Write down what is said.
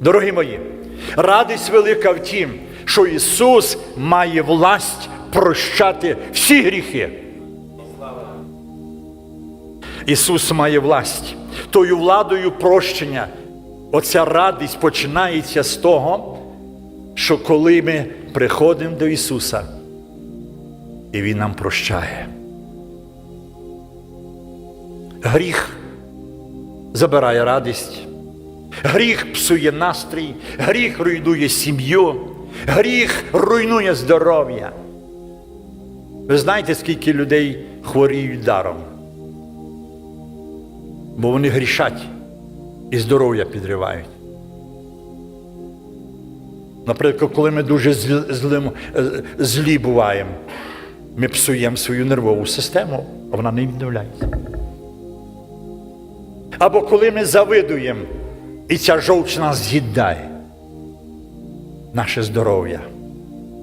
Дорогі мої, радість велика в тім, що Ісус має власть прощати всі гріхи. Ісус має власть. Тою владою прощення. Оця радість починається з того, що коли ми приходимо до Ісуса, і Він нам прощає. Гріх забирає радість, гріх псує настрій, гріх руйнує сім'ю, гріх руйнує здоров'я. Ви знаєте, скільки людей хворіють даром? Бо вони грішать і здоров'я підривають. Наприклад, коли ми дуже зл- злим- е, злі буваємо, ми псуємо свою нервову систему, а вона не відновляється. Або коли ми завидуємо, і ця жовч нас з'їдає, наше здоров'я.